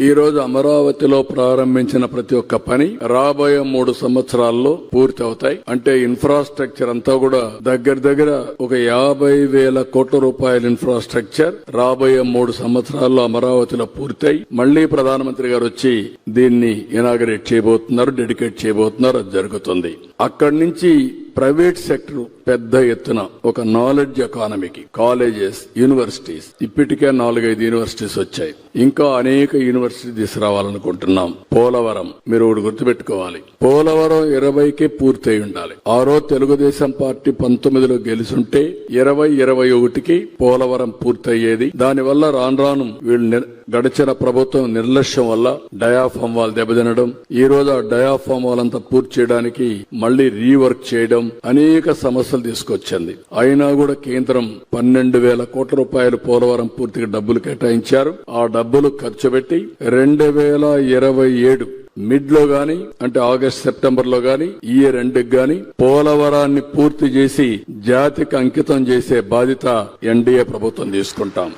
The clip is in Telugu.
ఈ రోజు అమరావతిలో ప్రారంభించిన ప్రతి ఒక్క పని రాబోయే మూడు సంవత్సరాల్లో పూర్తి అవుతాయి అంటే ఇన్ఫ్రాస్ట్రక్చర్ అంతా కూడా దగ్గర దగ్గర ఒక యాభై వేల కోట్ల రూపాయల ఇన్ఫ్రాస్ట్రక్చర్ రాబోయే మూడు సంవత్సరాల్లో అమరావతిలో పూర్తయి. మళ్ళీ ప్రధానమంత్రి గారు వచ్చి దీన్ని ఇనాగరేట్ చేయబోతున్నారు డెడికేట్ చేయబోతున్నారు. అది జరుగుతుంది. అక్కడి నుంచి ప్రైవేట్ సెక్టర్ పెద్ద ఎత్తున ఒక నాలెడ్జ్ ఎకానమీకి కాలేజెస్ యూనివర్సిటీస్ ఇప్పటికే నాలుగైదు యూనివర్సిటీస్ వచ్చాయి. ఇంకా అనేక యూనివర్సిటీ తీసుకురావాలనుకుంటున్నాం. పోలవరం మీరు ఒకటి గుర్తుపెట్టుకోవాలి. పోలవరం ఇరవైకి పూర్తయి ఉండాలి ఆ రోజు తెలుగుదేశం పార్టీ పంతొమ్మిదిలో గెలుసుంటే ఇరవై ఇరవై ఒకటికి పోలవరం పూర్తయ్యేది. దానివల్ల రాను రాను వీళ్ళు గడిచిన ప్రభుత్వం నిర్లక్ష్యం వల్ల డయాఫామ్ వాల్ దెబ్బతినడం ఈ రోజు ఆ డయాఫామ్ వాల్ అంతా పూర్తి చేయడానికి మళ్ళీ రీవర్క్ చేయడం అనేక సమస్యలు తీసుకొచ్చింది. అయినా కూడా కేంద్రం పన్నెండు వేల కోట్ల రూపాయలు పోలవరం పూర్తిగా డబ్బులు కేటాయించారు. ఆ డబ్బులు ఖర్చు పెట్టి రెండు వేల ఇరవై ఏడు మిడ్లో గాని అంటే ఆగస్ట్ సెప్టెంబర్లో గాని ఈ ఇయర్ ఎండ్ గాని పోలవరాన్ని పూర్తి చేసి జాతికి అంకితం చేసే బాధ్యత ఎన్డీఏ ప్రభుత్వం తీసుకుంటాం.